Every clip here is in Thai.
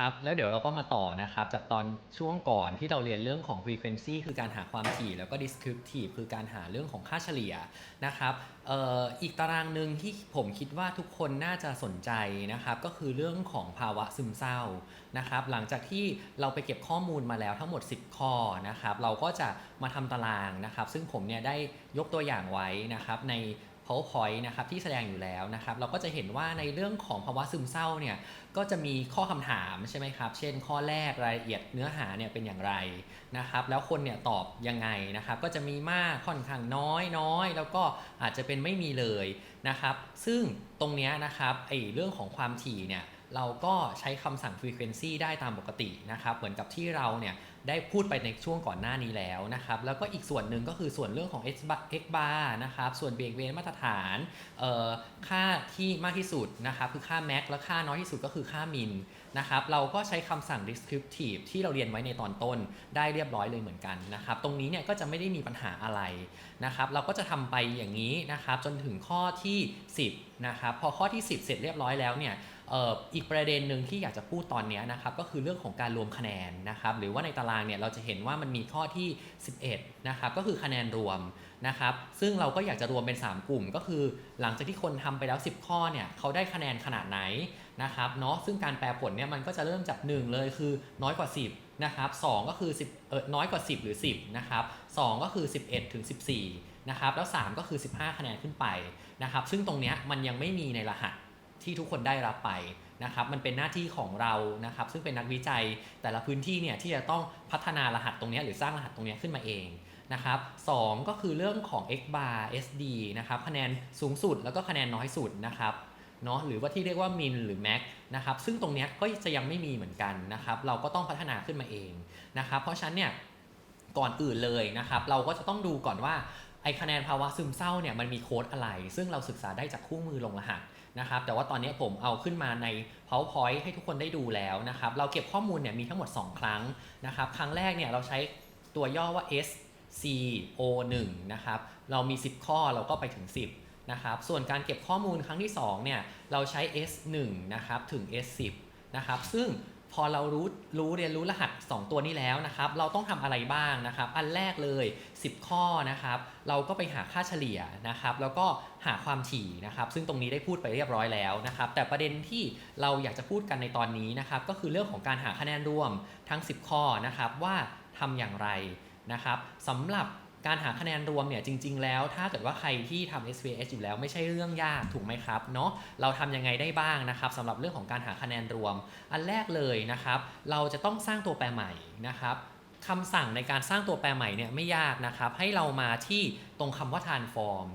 ครับแล้วเดี๋ยวเราก็มาต่อนะครับจากตอนช่วงก่อนที่เราเรียนเรื่องของ frequency คือการหาความถี่แล้วก็ descriptive คือการหาเรื่องของค่าเฉลี่ยนะครับอออีกตารางหนึ่งที่ผมคิดว่าทุกคนน่าจะสนใจนะครับก็คือเรื่องของภาวะซึมเศร้านะครับหลังจากที่เราไปเก็บข้อมูลมาแล้วทั้งหมด 10 ข้อนะครับเราก็จะมาทำตารางนะครับซึ่งผมเนี่ยได้ยกตัวอย่างไว้นะครับใน PowerPoint นะครับที่แสดงอยู่แล้วนะครับเราก็จะเห็นว่าในเรื่องของภาวะซึมเศร้าเนี่ยก็จะมีข้อคำถามใช่ไหมครับเช่น ข้อแรกรายละเอียดเนื้อหาเนี่ยเป็นอย่างไรนะครับแล้วคนเนี่ยตอบยังไงนะครับก็จะมีมากค่อนข้างน้อยน้อยแล้วก็อาจจะเป็นไม่มีเลยนะครับซึ่งตรงนี้นะครับไอเรื่องของความถี่เนี่ยเราก็ใช้คำสั่ง frequency ได้ตามปกตินะครับเหมือนกับที่เราเนี่ย ได้พูดไปในช่วงก่อนหน้านี้แล้วนะครับ แล้วก็อีกส่วนหนึ่งก็คือส่วนเรื่องของ x bar x b a นะครับ ส่วนเบรกเวนมาตรฐานค่าที่มากที่สุดนะครับ คือค่า max และค่าน้อยที่สุดก็คือค่า min นะครับ เราก็ใช้คำสั่ง descriptive ที่เราเรียนไว้ในตอนต้นได้เรียบร้อยเลยเหมือนกันนะครับ ตรงนี้เนี่ยก็จะไม่ได้มีปัญหาอะไรนะครับ เราก็จะทำไปอย่างนี้นะครับ จนถึงข้อที่ 10 นะครับ พอข้อที่ 10 เสร็จเรียบร้อยแล้วเนี่ย อีกประเด็นหนึ่งที่อยากจะพูดตอนนี้นะครับก็คือเรื่องของการรวมคะแนนนะครับหรือว่าในตารางเนี่ยเราจะเห็นว่ามันมีข้อที่ 11นะครับก็คือคะแนนรวมนะครับซึ่งเราก็อยากจะรวมเป็น 3 กลุ่ม ก็คือหลังจากที่คนทำไปแล้ว 10 ข้อเนี่ยเขาได้คะแนนขนาดไหนนะครับเนาะซึ่งการแปลผลเนี่ยมันก็จะเริ่มจาก 1 เลยคือน้อยกว่า 10นะครับ2ก็คือ10เออน้อยกว่า 10 หรือ 10นะครับ2ก็คือ 11ถึง14นะครับแล้ว 3 ก็คือ 15 คะแนนขึ้นไปนะครับซึ่งตรงเนี้ยมันยังไม่มีในรหัส ที่ทุกคนได้รับไปนะครับมันเป็นหน้าที่ของเรานะครับ ซึ่งเป็นนักวิจัยแต่ละพื้นที่เนี่ยที่จะต้องพัฒนารหัสตรงนี้หรือสร้างรหัสตรงนี้ขึ้นมาเองนะครับสองก็คือเรื่องของ x bar sd นะครับคะแนนสูงสุดแล้วก็คะแนนน้อยสุดนะครับเนาะหรือว่าที่เรียกว่า min หรือ max นะครับซึ่งตรงนี้ก็จะยังไม่มีเหมือนกันนะครับ เราก็ต้องพัฒนาขึ้นมาเองนะครับ เพราะฉะนั้นเนี่ยก่อนอื่นเลยนะครับ เราก็จะต้องดูก่อนว่าไอคะแนนภาวะซึมเศร้าเนี่ยมันมีโค้ดอะไร ซึ่งเราศึกษาได้จากคู่มือลงรหัส นะครับแต่ว่าตอนนี้ผมเอาขึ้นมาใน PowerPoint ให้ทุกคนได้ดูแล้วนะครับเราเก็บข้อมูลเนี่ยมีทั้งหมด 2 ครั้งนะครับครั้งแรกเนี่ยเราใช้ตัวย่อว่า SCO1 นะครับเรามี 10 ข้อเราก็ไปถึง 10นะครับส่วนการเก็บข้อมูลครั้งที่2เนี่ยเราใช้ S1 นะครับถึง S10 นะครับซึ่ง พอเรารู้รู้เรียนรู้รหัส 2 ตัวนี้แล้วนะครับ เราต้องทำอะไรบ้างนะครับ อันแรกเลย 10 ข้อนะครับ เราก็ไปหาค่าเฉลี่ยนะครับ แล้วก็หาความถี่นะครับ ซึ่งตรงนี้ได้พูดไปเรียบร้อยแล้วนะครับ แต่ประเด็นที่เราอยากจะพูดกันในตอนนี้นะครับ ก็คือเรื่องของการหาคะแนนรวมทั้ง 10 ข้อนะครับว่าทำอย่างไรนะครับสำหรับ การหาคะแนนรวมเนี่ยจริง ๆ แล้วถ้าเกิดว่าใครที่ทำ SVS อยู่แล้วไม่ใช่เรื่องยากถูกไหมครับเนาะเราทำยังไงได้บ้างนะครับสำหรับเรื่องของการหาคะแนนรวม อันแรกเลยนะครับ เราจะต้องสร้างตัวแปรใหม่นะครับคำสั่งในการสร้างตัวแปรใหม่เนี่ยไม่ยากนะครับ ให้เรามาที่ตรงคำว่า transform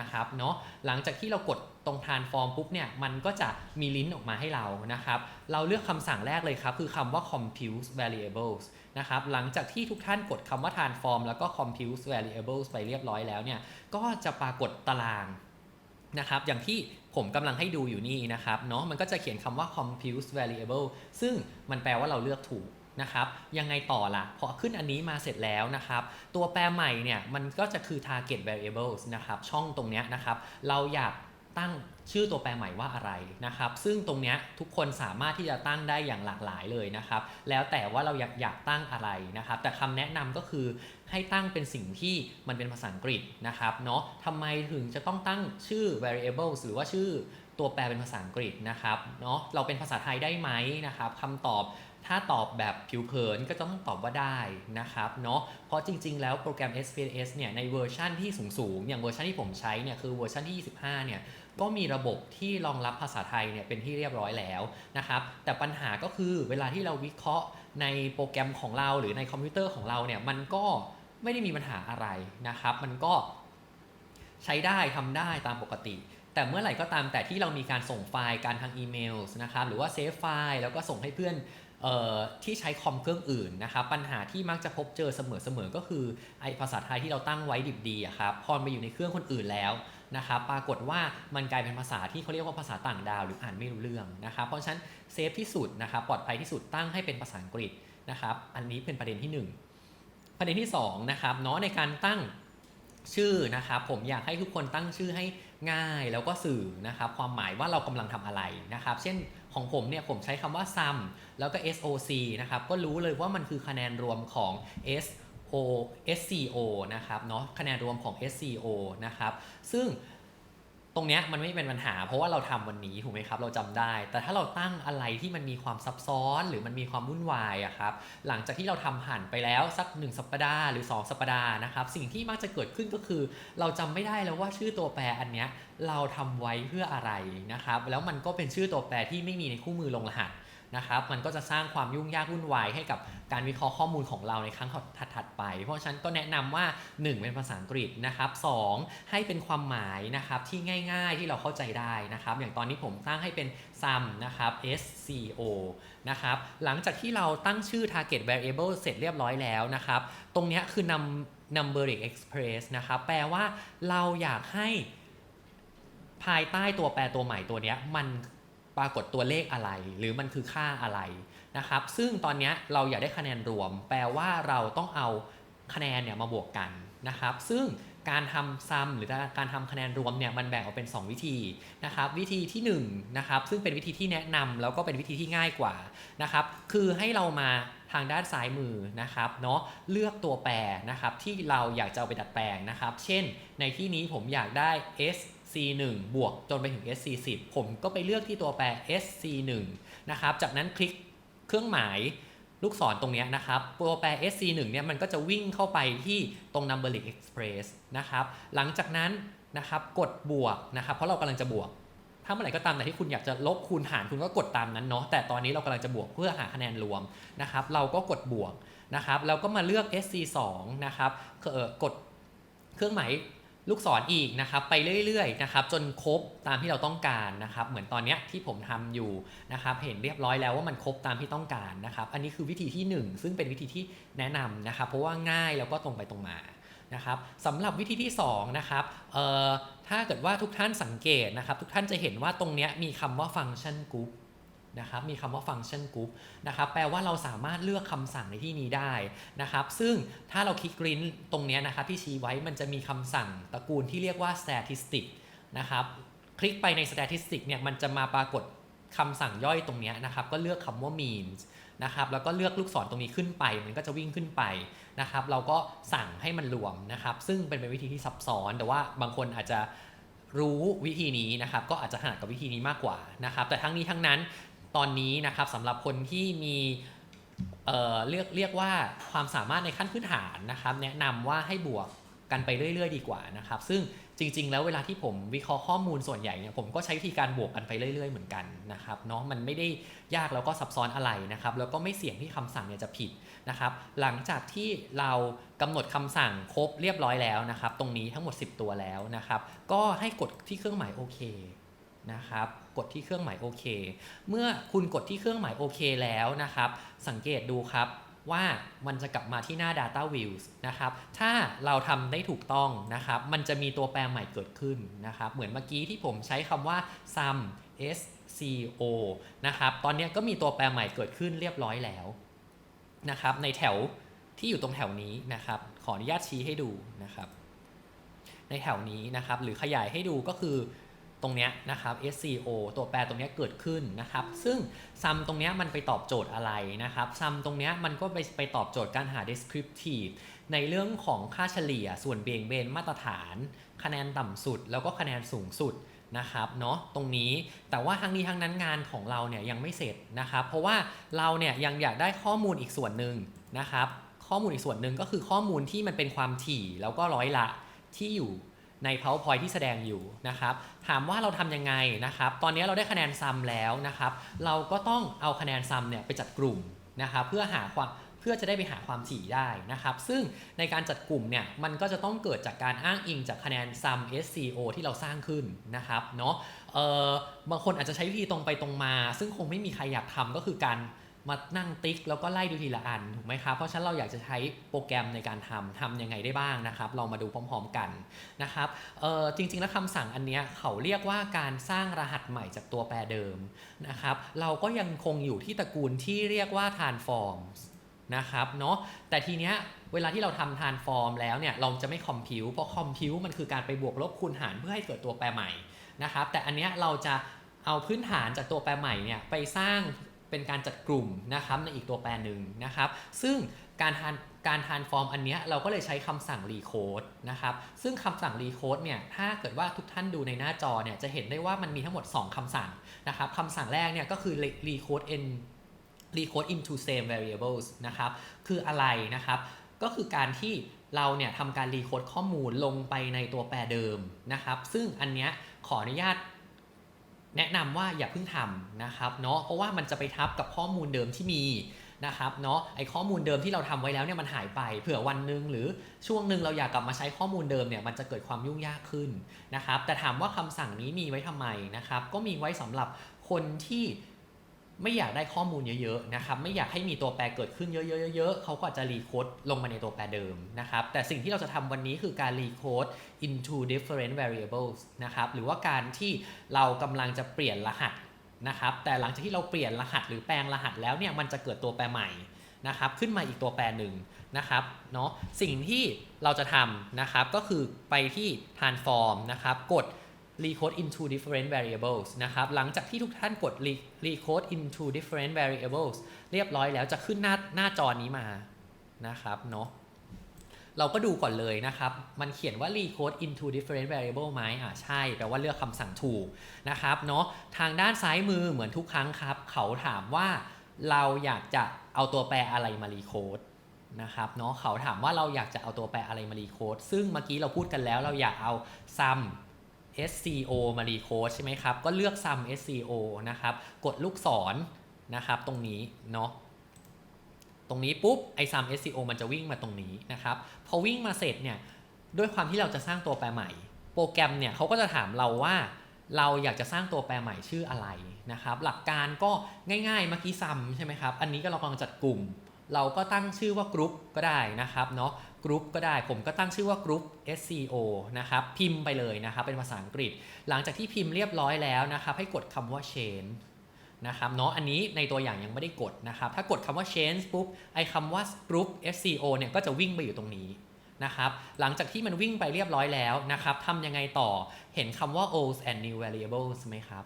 นะครับเนาะหลังจากที่เรากด ตรง transform ปุ๊บเนี่ยมันก็จะมีลิ้นออกมาให้เรานะครับ เราเลือกคำสั่งแรกเลยครับ คือคำว่า compute variables นะครับหลังจากที่ทุกท่านกดคำว่า transform แล้วก็ compute variables ไปเรียบร้อยแล้วเนี่ยก็จะปรากฏตารางนะครับอย่างที่ผมกำลังให้ดูอยู่นี่นะครับเนาะมันก็จะเขียนคำว่า compute variable ซึ่งมันแปลว่าเราเลือกถูกนะครับยังไงต่อล่ะพอขึ้นอันนี้มาเสร็จแล้วนะครับ ตัวแปรใหม่เนี่ยมันก็จะคือ target variables นะครับช่องตรงนี้นะครับ เราอยาก ตั้งชื่อตัวแปรใหม่ว่าอะไรนะครับ ซึ่งตรงเนี้ยทุกคนสามารถที่จะตั้งได้อย่างหลากหลายเลยนะครับ แล้วแต่ว่าเราอยากอยากตั้งอะไรนะครับ แต่คำแนะนำก็คือให้ตั้งเป็นสิ่งที่มันเป็นภาษาอังกฤษนะครับเนาะทำไมถึงจะต้องตั้งชื่อ variables หรือว่าชื่อตัวแปรเป็นภาษาอังกฤษนะครับเนาะเราเป็นภาษาไทยได้ไหมนะครับคำตอบถ้าตอบแบบผิวเผินก็ต้องตอบว่าได้นะครับเนาะเพราะจริง ๆ แล้วโปรแกรม SPS เนี่ยในเวอร์ชันที่สูงๆ อย่างเวอร์ชันที่ผมใช้เนี่ยคือเวอร์ชันที่ 25 เนี่ยก็มีระบบที่รองรับภาษาไทยเนี่ยเป็นที่เรียบร้อยแล้วนะครับแต่ปัญหาก็คือเวลาที่เราวิเคราะห์ในโปรแกรมของเราหรือในคอมพิวเตอร์ของเราเนี่ยมันก็ไม่ได้มีปัญหาอะไรนะครับ มันก็ใช้ได้ทำได้ตามปกติ แต่เมื่อไหร่ก็ตามแต่ที่เรามีการส่งไฟล์การทางอีเมลนะครับหรือว่าเซฟไฟล์แล้วก็ส่งให้เพื่อนที่ใช้คอมเครื่องอื่นนะครับปัญหาที่มักจะพบเจอเสมอๆก็คือไอภาษาไทยที่เราตั้งไว้ดิบดีอะครับพอไปอยู่ในเครื่องคนอื่นแล้ว นะครับปรากฏว่ามันกลายเป็นภาษาที่เขาเรียกว่าภาษาต่างดาว หรืออ่านไม่รู้เรื่องนะครับเพราะฉะนั้นเซฟที่สุดนะครับปลอดภัยที่สุดตั้งให้เป็นภาษาอังกฤษนะครับอันนี้เป็นประเด็นที่หนึ่งประเด็นที่สองนะครับเนาะในการตั้งชื่อนะครับผมอยากให้ทุกคนตั้งชื่อให้ง่ายแล้วก็สื่อนะครับความหมายว่าเรากำลังทำอะไรนะครับ เช่นของผมเนี่ยผมใช้คำว่า sum แล้วก็ SOC นะครับก็รู้เลยว่ามันคือคะแนนรวมของ S O SCO นะครับเนาะคะแนนรวมของ SCO นะครับซึ่งตรงเนี้ยมันไม่เป็นปัญหา เพราะว่าเราทำวันนี้ถูกไหมครับ เราจำได้ แต่ถ้าเราตั้งอะไรที่มันมีความซับซ้อน หรือมันมีความวุ่นวายอะครับหลังจากที่เราทำผ่านไปแล้วสัก 1 สัปดาห์หรือ 2 สัปดาห์นะครับสิ่งที่มักจะเกิดขึ้นก็คือ เราจำไม่ได้แล้วว่าชื่อตัวแปรอันเนี้ยเราทำไว้เพื่ออะไรนะครับแล้วมันก็เป็นชื่อตัวแปรที่ไม่มีในคู่มือลงรหัส นะครับมันก็จะสร้างความยุ่งยากวุ่นวายให้กับการวิเคราะห์ข้อมูลของเราในครั้งถัดๆไป เพราะฉะนั้นก็แนะนำว่า 1 เป็นภาษาอังกฤษนะครับ2ให้เป็นความหมายนะครับที่ง่ายๆที่เราเข้าใจได้นะครับ อย่างตอนนี้ผมตั้งให้เป็น sum นะครับ SCO นะครับหลังจากที่เราตั้งชื่อ target variable เสร็จเรียบร้อยแล้วนะครับ ตรงนี้คือนำ numeric express นะครับแปลว่าเราอยากให้ภายใต้ตัวแปรตัวใหม่ตัวนี้มัน ปรากฏตัวเลขอะไร หรือมันคือค่าอะไรนะครับ ซึ่งตอนนี้เราอยากได้คะแนนรวม แปลว่าเราต้องเอาคะแนนเนี่ยมาบวกกันนะครับ ซึ่งการทำซัมหรือการทำคะแนนรวมเนี่ยมันแบ่งออกเป็น 2 วิธีนะครับ วิธีที่1นะครับซึ่งเป็นวิธีที่แนะนำแล้วก็เป็นวิธีที่ง่ายกว่านะครับ คือให้เรามาทางด้านซ้ายมือนะครับเนาะเลือกตัวแปรนะครับที่เราอยากจะเอาไปดัดแปลงนะครับ เช่น ในที่นี้ผมอยากได้ s c1 บวกจนไปถึง sc10 ผมก็ไปเลือกที่ตัวแปร sc1 นะครับ จากนั้นคลิกเครื่องหมายลูกศรตรงนี้นะครับ ตัวแปร sc1 เนี่ยมันก็จะวิ่งเข้าไปที่ตรง numberic express นะครับ หลังจากนั้นนะครับกดบวกนะครับ เพราะเรากำลังจะบวก ถ้าเมื่อไหร่ก็ตามแต่ที่คุณอยากจะลบคูณหารคุณก็กดตามนั้นเนาะ แต่ตอนนี้เรากำลังจะบวกเพื่อหาคะแนนรวมนะครับ เราก็กดบวกนะครับ เราก็มาเลือก sc2 นะครับกดเครื่องหมาย ลูกศรออีกนะครับไปเรื่อยๆนะครับจนครบตามที่เราต้องการนะครับ เหมือนตอนนี้ที่ผมทำอยู่นะครับเห็นเรียบร้อยแล้วว่ามันครบตามที่ต้องการนะครับ อันนี้คือวิธีที่ 1 ซึ่งเป็นวิธีที่แนะนำนะครับ เพราะว่าง่ายแล้วก็ตรงไปตรงมานะครับสำหรับวิธีที่2นะครับถ้าเกิดว่าทุกท่านสังเกตนะครับ ทุกท่านจะเห็นว่าตรงนี้มีคำว่าฟังก์ชันกรุ๊ป นะครับมีคำว่าฟังก์ชันกรุ๊ปนะครับแปลว่าเราสามารถเลือกคำสั่งในที่นี้ได้นะครับซึ่งถ้าเราคลิกกริ้นตรงนี้นะครับที่ชี้ไว้มันจะมีคำสั่งตระกูลที่เรียกว่า statistic นะครับคลิกไปใน statistic เนี่ยมันจะมาปรากฏคำสั่งย่อยตรงนี้นะครับก็เลือกคำว่า means นะครับแล้วก็เลือกลูกศรตรงนี้ขึ้นไป มันก็จะวิ่งขึ้นไปนะครับเราก็สั่งให้มันรวมนะครับซึ่งเป็นวิธีที่ซับซ้อน แต่ว่าบางคนอาจจะรู้วิธีนี้นะครับก็อาจจะถนัดกับวิธีนี้มากกว่านะครับแต่ทั้งนี้ทั้งนั้น ตอนนี้นะครับสำหรับคนที่มีเเรียกเรียกว่าความสามารถในขั้นพื้นฐานนะครับ แนะนำว่าให้บวกกันไปเรื่อยๆ ดีกว่านะครับ ซึ่งจริง ๆ แล้วเวลาที่ผมวิเคราะห์ข้อมูลส่วนใหญ่เนี่ยผมก็ใช้วิธีการบวกกันไปเรื่อย ๆ เหมือนกันนะครับเนาะมันไม่ได้ยากแล้วก็ซับซ้อนอะไรนะครับ แล้วก็ไม่เสี่ยงที่คำสั่งเนี่ยจะผิดนะครับ หลังจากที่เรากำหนดคำสั่งครบเรียบร้อยแล้วนะครับ ตรงนี้ทั้งหมด 10 ตัวแล้วนะครับ ก็ให้กดที่เครื่องหมายโอเค นะครับ กดที่เครื่องหมายโอเค เมื่อคุณกดที่เครื่องหมายโอเคแล้วนะครับ สังเกตดูครับว่ามันจะกลับมาที่หน้า Data Views นะครับ ถ้าเราทำได้ถูกต้องนะครับ มันจะมีตัวแปรใหม่เกิดขึ้นนะครับ เหมือนเมื่อกี้ที่ผมใช้คำว่า sum sco นะครับ ตอนนี้ก็มีตัวแปรใหม่เกิดขึ้นเรียบร้อยแล้วนะครับ ในแถวที่อยู่ตรงแถวนี้นะครับ ขออนุญาตชี้ให้ดูนะครับ ในแถวนี้นะครับ หรือขยายให้ดูก็คือ ตรงเนี้ยนะครับ SCO ตัวแปรตรงเนี้ยเกิดขึ้นนะครับ ซึ่งซัมตรงเนี้ยมันไปตอบโจทย์อะไรนะครับซัมตรงเนี้ยมันก็ไปไปตอบโจทย์การหา descriptive ในเรื่องของค่าเฉลี่ยส่วนเบี่ยงเบนมาตรฐาน คะแนนต่ำสุด แล้วก็คะแนนสูงสุดนะครับเนาะตรงนี้แต่ว่าทั้งนี้ทั้งนั้นงานของเราเนี่ยยังไม่เสร็จนะครับ เพราะว่าเราเนี่ยยังอยากได้ข้อมูลอีกส่วนหนึ่งนะครับ ข้อมูลอีกส่วนหนึ่งก็คือข้อมูลที่มันเป็นความถี่แล้วก็ร้อยละที่อยู่ ใน powerpoint ที่แสดงอยู่นะครับ ถามว่าเราทำยังไงนะครับ ตอนนี้เราได้คะแนนซัมแล้วนะครับ เราก็ต้องเอาคะแนนซัมเนี่ยไปจัดกลุ่มนะครับเพื่อหาความเพื่อจะได้ไปหาความถี่ได้นะครับ ซึ่งในการจัดกลุ่มเนี่ยมันก็จะต้องเกิดจากการอ้างอิงจากคะแนน sum SCO ที่เราสร้างขึ้นนะครับเนาะบางคนอาจจะใช้วิธีตรงไปตรงมา ซึ่งคงไม่มีใครอยากทำก็คือการ มานั่งติ๊กแล้วก็ไล่ดูทีละอันถูกไหมครับ เพราะฉะนั้นเราอยากจะใช้โปรแกรมในการทำทำยังไงได้บ้างนะครับ เรามาดูพร้อมๆกันนะครับเออจริงๆแล้วคำสั่งอันนี้เขาเรียกว่าการสร้างรหัสใหม่จากตัวแปรเดิมนะครับ เราก็ยังคงอยู่ที่ตระกูลที่เรียกว่า transforms นะครับเนาะแต่ทีเนี้ยเวลาที่เราทำทานฟอร์มแล้วเนี่ยเราจะไม่คอมพิวเพราะคอมพิวมันคือการไปบวกลบคูณหารเพื่อให้เกิดตัวแปรใหม่นะครับ แต่อันเนี้ยเราจะเอาพื้นฐานจากตัวแปรใหม่เนี่ยไปสร้าง เป็นการจัดกลุ่มนะครับในอีกตัวแปรหนึ่งนะครับ ซึ่งการทานการทานฟอร์มอันนี้เราก็เลยใช้คำสั่ง recode นะครับ ซึ่งคำสั่ง recode เนี่ย ถ้าเกิดว่าทุกท่านดูในหน้าจอเนี่ย จะเห็นได้ว่ามันมีทั้งหมด 2คำสั่งนะครับคำสั่งแรกเนี่ยก็คือ recode in recode into same variables นะครับ คืออะไรนะครับ ก็คือการที่เราเนี่ยทำการ recode ข้อมูลลงไปในตัวแปรเดิมนะครับ ซึ่งอันเนี้ยขออนุญาต แนะนำว่าอย่าเพิ่งทำนะครับเนาะเพราะว่ามันจะไปทับกับข้อมูลเดิมที่มีนะครับเนาะไอข้อมูลเดิมที่เราทำไว้แล้วเนี่ยมันหายไปเผื่อวันหนึ่งหรือช่วงหนึ่งเราอยากกลับมาใช้ข้อมูลเดิมเนี่ยมันจะเกิดความยุ่งยากขึ้นนะครับแต่ถามว่าคำสั่งนี้มีไว้ทำไมนะครับก็มีไว้สำหรับคนที่ ไม่อยากได้ข้อมูลเยอะๆนะครับไม่อยากให้มีตัวแปรเกิดขึ้นเยอะๆๆเขาก็อาจจะรีโคดลงมาในตัวแปรเดิมนะครับแต่สิ่งที่เราจะทำวันนี้คือการรีโคด into different variables นะครับหรือว่าการที่เรากำลังจะเปลี่ยนรหัสนะครับแต่หลังจากที่เราเปลี่ยนรหัสหรือแปลงรหัสแล้วเนี่ยมันจะเกิดตัวแปรใหม่นะครับขึ้นมาอีกตัวแปรหนึ่งนะครับเนาะสิ่งที่เราจะทำนะครับก็คือไปที่ transform นะครับกด recode into different variables นะครับ หลังจากที่ทุกท่านกด recode into different variables เรียบร้อยแล้วจะขึ้นหน้าหน้าจอนี้มานะครับเนาะเราก็ดูก่อนเลยนะครับ มันเขียนว่า recode into different variable ไหมอ่าใช่ แปลว่าเลือกคำสั่งถูกนะครับเนาะ ทางด้านซ้ายมือเหมือนทุกครั้งครับ เขาถามว่าเราอยากจะเอาตัวแปรอะไรมา recode นะครับเนาะ เขาถามว่าเราอยากจะเอาตัวแปรอะไรมา recode ซึ่งเมื่อกี้เราพูดกันแล้วเราอยากเอา sum SCO มา recode ใช่ไหมครับ ก็เลือก sum SCO นะครับ กดลูกศรนะครับ ตรงนี้เนาะตรงนี้ปุ๊บไอ้ sum SCO มันจะวิ่งมาตรงนี้นะครับ พอวิ่งมาเสร็จเนี่ยด้วยความที่เราจะสร้างตัวแปรใหม่ โปรแกรมเนี่ยเขาก็จะถามเราว่า เราอยากจะสร้างตัวแปรใหม่ชื่ออะไรนะครับ หลักการก็ง่ายๆเมื่อกี้ซัมใช่ไหมครับ อันนี้ก็เรากำลังจัดกลุ่ม เราก็ตั้งชื่อว่ากรุ๊ปก็ได้นะครับเนาะกรุ๊ปก็ได้ผมก็ตั้งชื่อว่ากรุ๊ป SCO นะครับพิมพ์ไปเลยนะครับเป็นภาษาอังกฤษ หลังจากที่พิมพ์เรียบร้อยแล้วนะครับให้กดคำว่า change นะครับเนาะอันนี้ในตัวอย่างยังไม่ได้กดนะครับถ้ากดคำว่า change ปุ๊บไอคำว่า group SCO เนี่ยก็จะวิ่งไปอยู่ตรงนี้นะครับหลังจากที่มันวิ่งไปเรียบร้อยแล้วนะครับทำยังไงต่อเห็นคำว่า old and new variables ไหมครับ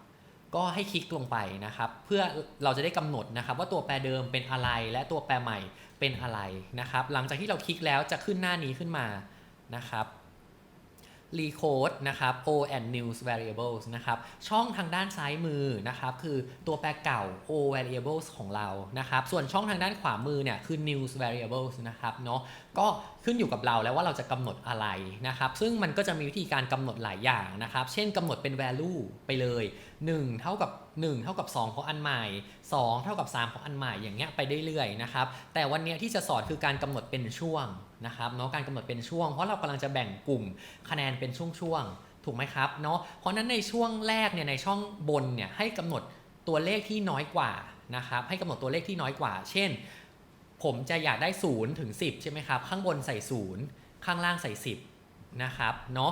ก็ให้คลิกลงไปนะครับ เพื่อเราจะได้กำหนดนะครับว่าตัวแปรเดิมเป็นอะไรและตัวแปรใหม่เป็นอะไรนะครับ หลังจากที่เราคลิกแล้วจะขึ้นหน้านี้ขึ้นมานะครับ recode นะครับ o and news variables นะครับ ช่องทางด้านซ้ายมือนะครับ คือตัวแปรเก่า o variables ของเรานะครับ ส่วนช่องทางด้านขวามือเนี่ยคือ news variables นะครับเนาะก็ขึ้นอยู่กับเราแล้วว่าเราจะกำหนดอะไรนะครับ ซึ่งมันก็จะมีวิธีการกำหนดหลายอย่างนะครับ เช่นกำหนดเป็น value ไปเลย 1 เท่ากับ 1 เท่ากับ 2 ของอันใหม่ 2 เท่ากับ 3 ของอันใหม่อย่างเงี้ยไปได้เรื่อยนะครับแต่วันเนี้ยที่จะสอนคือการกำหนดเป็นช่วงนะครับเนาะการกำหนดเป็นช่วง เพราะเรากำลังจะแบ่งกลุ่มคะแนนเป็นช่วงๆถูกไหมครับเนาะเพราะนั้นในช่วงแรกเนี่ยในช่องบนเนี่ยให้กำหนดตัวเลขที่น้อยกว่านะครับให้กำหนดตัวเลขที่น้อยกว่า เช่น ผมจะอยากได้0ถึง10 ใช่ไหมครับ ข้างบนใส่ 0 ข้างล่างใส่ 10นะครับเนาะ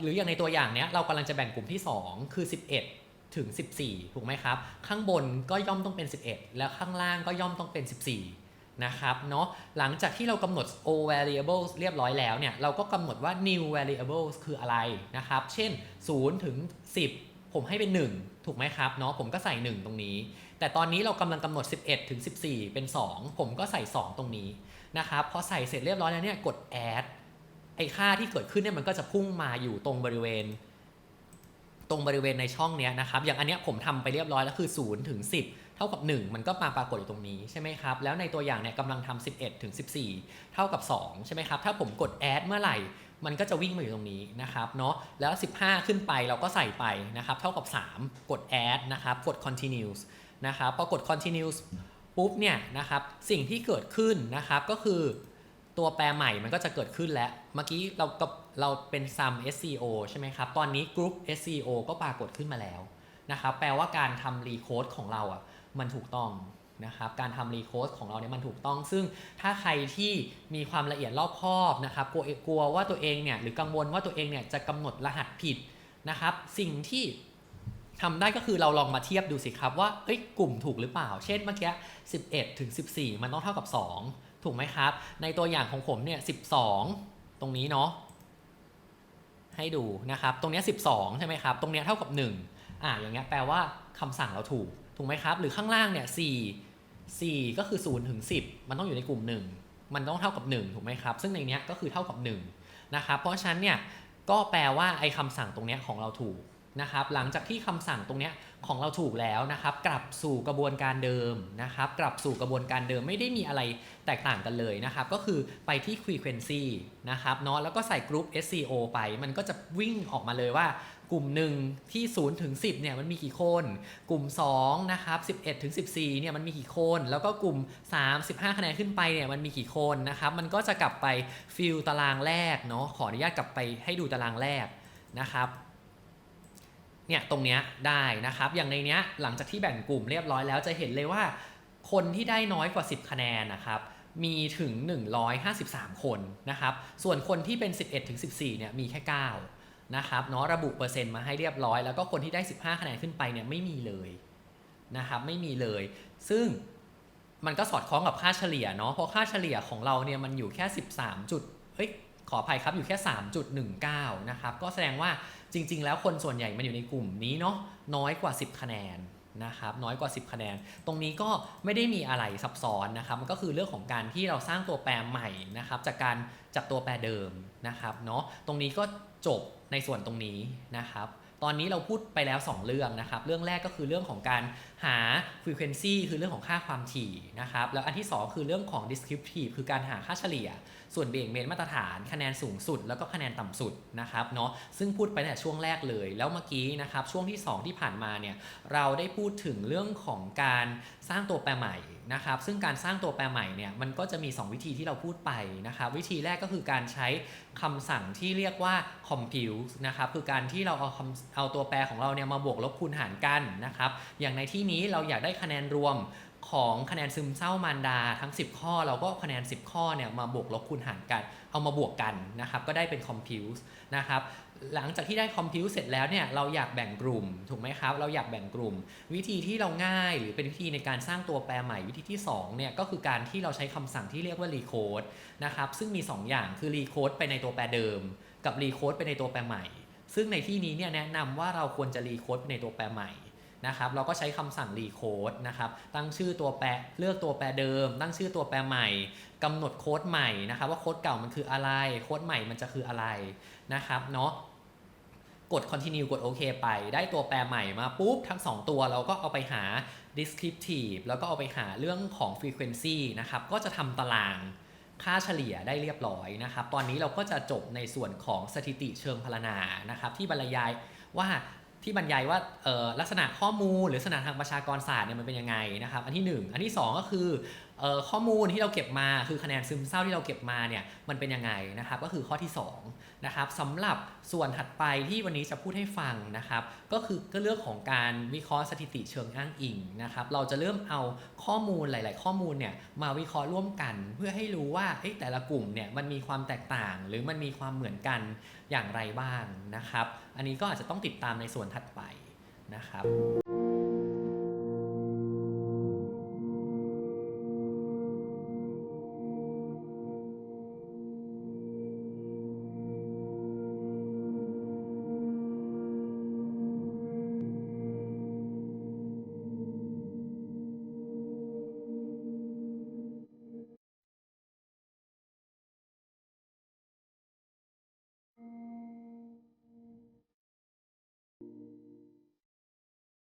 หรืออย่างในตัวอย่างเนี้ยเรากำลังจะแบ่งกลุ่มที่ 2 คือ 11 ถึง 14 ถูกไหมครับ ข้างบนก็ย่อมต้องเป็น 11 แล้วข้างล่างก็ย่อมต้องเป็น 14 นะครับเนาะหลังจากที่เรากำหนด o variables เรียบร้อยแล้วเนี่ยเราก็กำหนดว่า new variables คืออะไรนะครับ เช่น 0 ถึง 10 ผมให้เป็น 1 ถูกไหมครับเนาะผมก็ใส่ 1 ตรงนี้ แต่ตอนนี้เรากำลังกำหนด 11 ถึง 14 เป็น 2 ผมก็ใส่ 2 ตรงนี้นะครับพอใส่เสร็จเรียบร้อยแล้วเนี่ยกด add ไอ้ค่าที่เกิดขึ้นเนี่ยมันก็จะพุ่งมาอยู่ตรงบริเวณ ตรงบริเวณในช่องเนี้ยนะครับอย่างอันเนี้ยผมทำไปเรียบร้อยแล้วคือ0ถึง10 เท่ากับ 1 มันก็มาปรากฏอยู่ตรงนี้ใช่ไหมครับแล้วในตัวอย่างเนี่ยกำลังทำ11ถึง14 เท่ากับ 2 ใช่ไหมครับถ้าผมกด add เมื่อไหร่ มันก็จะวิ่งมาอยู่ตรงนี้นะครับเนาะแล้ว 15 ขึ้นไปเราก็ใส่ไปนะครับเท่ากับ 3 กด add นะครับกด continues นะครับพอกด continues ปุ๊บเนี่ยนะครับสิ่งที่เกิดขึ้นนะครับก็คือ ตัวแปรใหม่มันก็จะเกิดขึ้นแล้ว เมื่อกี้เราก็เราเป็น sum SCO ใช่ไหมครับ ตอนนี้ group SCO ก็ปรากฏขึ้นมาแล้วนะครับ แปลว่าการทำ recode ของเราอะมันถูกต้องนะครับ การทำ recode ของเราเนี่ยมันถูกต้อง ซึ่งถ้าใครที่มีความละเอียดรอบคอบนะครับ กลัวกลัวว่าตัวเองเนี่ยหรือกังวลว่าตัวเองเนี่ยจะกำหนดรหัสผิดนะครับ สิ่งที่ ทำได้ก็คือเราลองมาเทียบดูสิครับว่าเอ้ยกลุ่มถูกหรือเปล่า เช่นเมื่อกี้11ถึง14 มันต้องเท่ากับ 2 ถูกไหมครับ ในตัวอย่างของผมเนี่ย12 ตรงนี้เนาะให้ดูนะครับ ตรงนี้12 ใช่ไหมครับ ตรงนี้เท่ากับ 1 อ่าอย่างเงี้ยแปลว่าคำสั่งเราถูก ถูกไหมครับ หรือข้างล่างเนี่ย4 4 ก็คือ0ถึง10 มันต้องอยู่ในกลุ่ม 1 มันต้องเท่ากับ 1 ถูกไหมครับ ซึ่งในเนี้ยก็คือเท่ากับ1นะครับเพราะฉะนั้นเนี่ยก็แปลว่าไอ้คำสั่งตรงเนี้ยของเราถูก นะครับหลังจากที่คำสั่งตรงนี้ของเราถูกแล้วนะครับ กลับสู่กระบวนการเดิมนะครับ กลับสู่กระบวนการเดิมไม่ได้มีอะไรแตกต่างกันเลยนะครับ ก็คือไปที่ frequency นะครับเนาะแล้วก็ใส่กรุ๊ป SCO ไป มันก็จะวิ่งออกมาเลยว่ากลุ่มหนึ่งที่0ถึง10เนี่ยมันมีกี่คน กลุ่ม2นะครับ11ถึง14เนี่ยมันมีกี่คน แล้วก็กลุ่ม 3 15คะแนนขึ้นไปเนี่ยมันมีกี่คนนะครับมันก็จะกลับไปฟิลตารางแรกเนาะขออนุญาตกลับไปให้ดูตารางแรกนะครับ เนี่ยตรงเนี้ยได้นะครับ อย่างในเนี้ยหลังจากที่แบ่งกลุ่มเรียบร้อยแล้วจะเห็นเลยว่า คนที่ได้น้อยกว่า 10 คะแนนนะครับมีถึง 153 คนนะครับ ส่วนคนที่เป็น 11ถึง14 เนี่ยมีแค่ 9 นะครับเนาะระบุเปอร์เซ็นต์มาให้เรียบร้อย แล้วก็คนที่ได้ 15 คะแนนขึ้นไปเนี่ยไม่มีเลยนะครับไม่มีเลย ซึ่งมันก็สอดคล้องกับค่าเฉลี่ยเนาะเพราะค่าเฉลี่ยของเราเนี่ยมันอยู่แค่ 13 จุดเฮ้ย ขออภัยครับอยู่แค่ 3.19 นะครับ ก็แสดงว่าจริง ๆ แล้วคนส่วนใหญ่มันอยู่ในกลุ่มนี้เนาะน้อยกว่า 10 คะแนนนะครับน้อยกว่า 10 คะแนน ตรงนี้ก็ไม่ได้มีอะไรซับซ้อนนะครับมันก็คือเรื่องของการที่เราสร้างตัวแปรใหม่นะครับจากการจับตัวแปรเดิมนะครับเนาะตรงนี้ก็จบในส่วนตรงนี้นะครับ ตอนนี้เราพูดไปแล้ว 2 เรื่องนะครับ เรื่องแรกก็คือเรื่องของการ หา frequency คือเรื่องของค่าความถี่นะครับ แล้วอันที่ 2 คือเรื่องของ descriptive คือการหาค่าเฉลี่ย ส่วนเบี่ยงเบนมาตรฐานคะแนนสูงสุด แล้วก็คะแนนต่ำสุดนะครับเนาะซึ่งพูดไปแต่ช่วงแรกเลย แล้วเมื่อกี้นะครับช่วงที่ 2 ที่ผ่านมาเนี่ยเราได้พูดถึงเรื่องของการสร้างตัวแปรใหม่นะครับซึ่งการสร้างตัวแปรใหม่เนี่ยมันก็จะมี 2 วิธีที่เราพูดไปนะครับวิธีแรกก็คือการใช้คำสั่งที่เรียกว่า compute นะครับคือการที่เราเอาคำเอาตัวแปรของเราเนี่ยมาบวกลบคูณหารกันนะครับอย่างในที่นี้เราอยากได้คะแนนรวมของคะแนนซึมเศร้ามารดาทั้ง 10 ข้อ เราก็คะแนน 10 ข้อเนี่ยมาบวกลบคูณหารกัน เอามาบวกกันนะครับก็ได้เป็น compute นะครับหลังจากที่ได้ compute เสร็จแล้วเนี่ยเราอยากแบ่งกลุ่มถูกไหมครับ เราอยากแบ่งกลุ่ม วิธีที่เราง่ายหรือเป็นวิธีในการสร้างตัวแปรใหม่วิธีที่2เนี่ยก็คือการที่เราใช้คำสั่งที่เรียกว่า recode นะครับซึ่งมี 2 อย่างคือ recode ไปในตัวแปรเดิม กับ recode ไปในตัวแปรใหม่ ซึ่งในที่นี้เนี่ยแนะนำว่าเราควรจะ recode ไปในตัวแปรใหม่ นะครับเราก็ใช้คำสั่ง recode นะครับตั้งชื่อตัวแปรเลือกตัวแปรเดิม ตั้งชื่อตัวแปรใหม่กำหนดโค้ดใหม่นะครับว่าโค้ดเก่ามันคืออะไรโค้ดใหม่มันจะคืออะไรนะครับเนาะกด continue กดโอเคไป ได้ตัวแปรใหม่มาปุ๊บ ทั้ง 2 ตัวเราก็เอาไปหา descriptive แล้วก็เอาไปหาเรื่องของ frequency นะครับก็จะทำตารางค่าเฉลี่ยได้เรียบร้อยนะครับ ตอนนี้เราก็จะจบในส่วนของสถิติเชิงพรรณนานะครับ ที่บรรยายว่า ที่บรรยายว่าลักษณะข้อมูล หรือลักษณะทางประชากรศาสตร์เนี่ยมันเป็นยังไงนะครับ อันที่ 1 อันที่ 2 ก็คือ ข้อมูลที่เราเก็บมาคือคะแนนซึมเศร้าที่เราเก็บมาเนี่ยมันเป็นยังไงนะครับก็คือข้อที่2นะครับสำหรับส่วนถัดไปที่วันนี้จะพูดให้ฟังนะครับก็คือก็เรื่องของการวิเคราะห์สถิติเชิงอ้างอิงนะครับเราจะเริ่มเอาข้อมูลหลาย ๆ ข้อมูลเนี่ยมาวิเคราะห์ร่วมกัน เพื่อให้รู้ว่าเอ๊ะแต่ละกลุ่มเนี่ยมันมีความแตกต่าง หรือมันมีความเหมือนกันอย่างไรบ้างนะครับ อันนี้ก็อาจจะต้องติดตามในส่วนถัดไปนะครับ